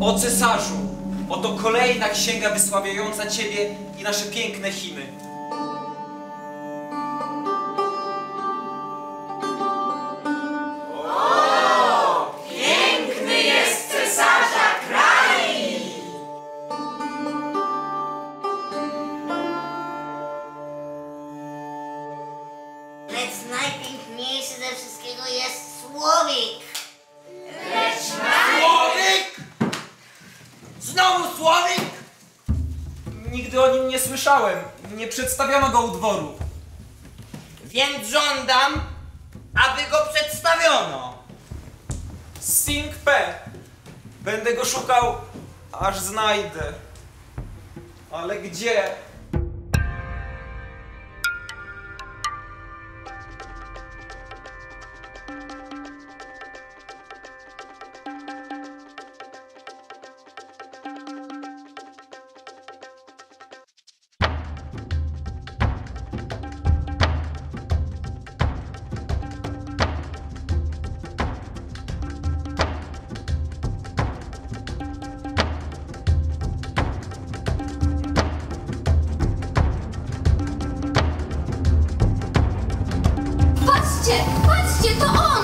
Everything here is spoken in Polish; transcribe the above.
O cesarzu, oto kolejna księga wysławiająca Ciebie i nasze piękne himy. Lecz najpiękniejszy ze wszystkiego jest. Słowik! Znowu Słowik? Nigdy o nim nie słyszałem. Nie przedstawiono go u dworu. Więc żądam, aby go przedstawiono. Sing P. Będę go szukał, aż znajdę. Ale gdzie? the on.